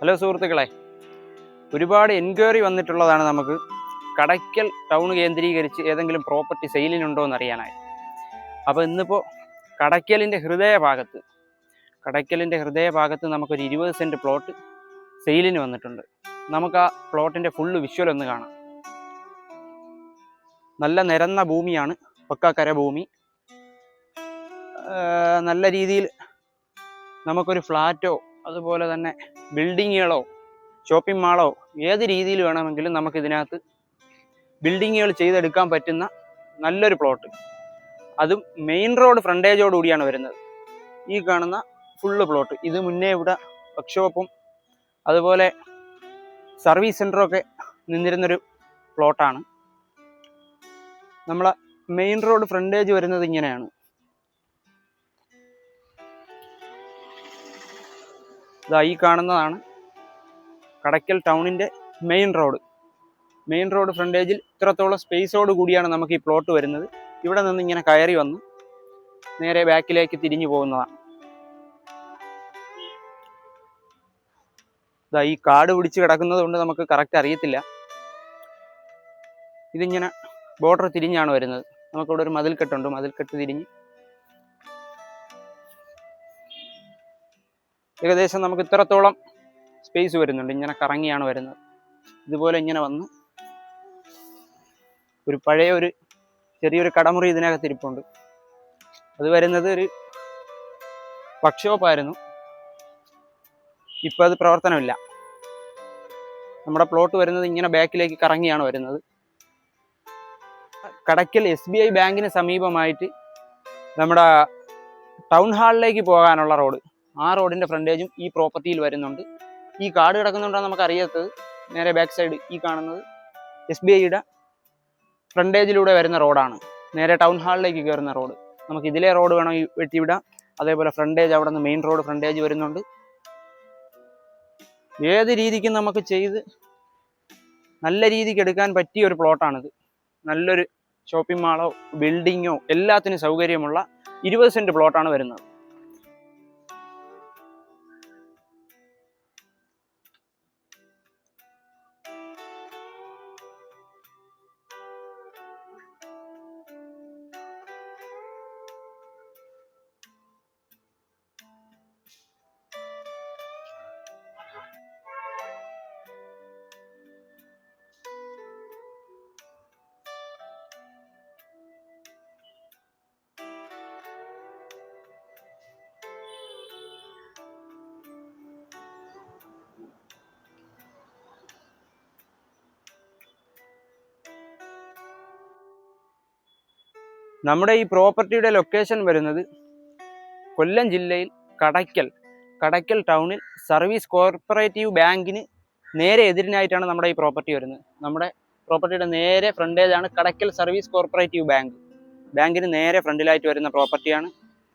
Hello സുഹൃത്തുക്കളെ ഒരുപാട് enquiry വന്നിട്ടുള്ളതാണ് നമുക്ക് കടയ്ക്കൽ ടൗൺ കേന്ദ്രീകരിച്ച് ഏതെങ്കിലും പ്രോപ്പർട്ടി സെയിലിനുണ്ടോ എന്ന് അറിയാനായി അപ്പോൾ ഇന്നിപ്പോൾ കടയ്ക്കലിന്റെ ഹൃദയഭാഗത്ത് കടയ്ക്കലിന്റെ ഹൃദയഭാഗത്ത് നമുക്കൊരു ഇരുപത് സെന്റ് പ്ലോട്ട് സെയിലിന് വന്നിട്ടുണ്ട്. നമുക്ക് ആ പ്ലോട്ടിന്റെ ഫുള്ള് വിഷ്വൽ ഒന്ന് കാണാം. നല്ല നിരന്ന ഭൂമിയാണ് പക്കാക്കര ഭൂമി. നല്ല രീതിയിൽ നമുക്കൊരു ഫ്ലാറ്റോ അതുപോലെ തന്നെ ബിൽഡിങ്ങുകളോ ഷോപ്പിംഗ് മാളോ ഏത് രീതിയിൽ വേണമെങ്കിലും നമുക്ക് ഇതിനകത്ത് ബിൽഡിങ്ങുകൾ ചെയ്തെടുക്കാൻ പറ്റുന്ന നല്ലൊരു പ്ലോട്ട് അതും മെയിൻ റോഡ് ഫ്രണ്ടേജോട് കൂടിയാണ് വരുന്നത്. ഈ കാണുന്ന ഫുള്ള് പ്ലോട്ട് ഇത് മുന്നേ ഇവിടെ വർക്ക്ഷോപ്പും അതുപോലെ സർവീസ് സെന്ററൊക്കെ നിന്നിരുന്നൊരു പ്ലോട്ടാണ് നമ്മളെ മെയിൻ റോഡ് ഫ്രണ്ടേജ് വരുന്നത് ഇങ്ങനെയാണ്. ഇതാ ഈ കാണുന്നതാണ് കടയ്ക്കൽ ടൗണിന്റെ മെയിൻ റോഡ്. മെയിൻ റോഡ് ഫ്രണ്ടേജിൽ ഇത്രത്തോളം സ്പേസോട് കൂടിയാണ് നമുക്ക് ഈ പ്ലോട്ട് വരുന്നത്. ഇവിടെ നിന്ന് ഇങ്ങനെ കയറി വന്ന് നേരെ ബാക്കിലേക്ക് തിരിഞ്ഞു പോകുന്നതാണ്. ഇതാ ഈ കാട് പിടിച്ച് കിടക്കുന്നത് കൊണ്ട് നമുക്ക് കറക്റ്റ് അറിയത്തില്ല. ഇതിങ്ങനെ ബോർഡർ തിരിഞ്ഞാണ് വരുന്നത്. നമുക്കിവിടെ ഒരു മതിൽക്കെട്ടുണ്ട്. മതിൽക്കെട്ട് തിരിഞ്ഞ് ഏകദേശം നമുക്ക് ഇത്രത്തോളം സ്പേസ് വരുന്നുണ്ട്. ഇങ്ങനെ കറങ്ങിയാണ് വരുന്നത്. ഇതുപോലെ ഇങ്ങനെ വന്ന് ഒരു പഴയ ഒരു ചെറിയൊരു കടമുറി ഇതിനകത്ത് ഇരിപ്പുണ്ട്. അത് വരുന്നത് ഒരു വർക്ക്ഷോപ്പായിരുന്നു ഇപ്പം അത് പ്രവർത്തനമില്ല. നമ്മുടെ പ്ലോട്ട് വരുന്നത് ഇങ്ങനെ ബാക്കിലേക്ക് കറങ്ങിയാണ് വരുന്നത്. കടയ്ക്കൽ എസ് ബി ഐ ബാങ്കിന് സമീപമായിട്ട് നമ്മുടെ ടൗൺ ഹാളിലേക്ക് പോകാനുള്ള റോഡ് ആ റോഡിന്റെ ഫ്രണ്ടേജും ഈ പ്രോപ്പർട്ടിയിൽ വരുന്നുണ്ട്. ഈ കാട് കിടക്കുന്നുണ്ടാണ് നമുക്ക് അറിയാത്തത് നേരെ ബാക്ക് സൈഡ് ഈ കാണുന്നത് എസ് ബി ഐയുടെ ഫ്രണ്ടേജിലൂടെ വരുന്ന റോഡാണ്. നേരെ ടൗൺ ഹാളിലേക്ക് കയറുന്ന റോഡ്. നമുക്ക് ഇതിലെ റോഡ് വേണം ഈ വെട്ടിവിടാം അതേപോലെ ഫ്രണ്ടേജ് അവിടെ നിന്ന് മെയിൻ റോഡ് ഫ്രണ്ടേജ് വരുന്നുണ്ട്. ഏത് രീതിക്കും നമുക്ക് ചെയ്ത് നല്ല രീതിക്ക് എടുക്കാൻ പറ്റിയ ഒരു പ്ലോട്ടാണിത് നല്ലൊരു ഷോപ്പിംഗ് മാളോ ബിൽഡിങ്ങോ എല്ലാത്തിനും സൗകര്യമുള്ള ഇരുപത് സെന്റ് പ്ലോട്ടാണ് വരുന്നത്. നമ്മുടെ ഈ പ്രോപ്പർട്ടിയുടെ ലൊക്കേഷൻ വരുന്നത് കൊല്ലം ജില്ലയിൽ കടയ്ക്കൽ കടയ്ക്കൽ ടൗണിൽ സർവീസ് കോർപ്പറേറ്റീവ് ബാങ്കിന് നേരെ എതിരിനായിട്ടാണ് നമ്മുടെ ഈ പ്രോപ്പർട്ടി വരുന്നത്. നമ്മുടെ പ്രോപ്പർട്ടിയുടെ നേരെ ഫ്രണ്ടേജ് ആണ് കടയ്ക്കൽ സർവീസ് കോർപ്പറേറ്റീവ് ബാങ്ക്. ബാങ്കിന് നേരെ ഫ്രണ്ടിലായിട്ട് വരുന്ന പ്രോപ്പർട്ടിയാണ്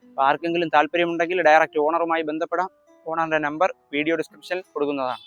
അപ്പോൾ ആർക്കെങ്കിലും താല്പര്യമുണ്ടെങ്കിൽ ഡയറക്റ്റ് ഓണറുമായി ബന്ധപ്പെടാം. ഓണറിന്റെ നമ്പർ വീഡിയോ ഡിസ്ക്രിപ്ഷനിൽ കൊടുക്കുന്നതാണ്.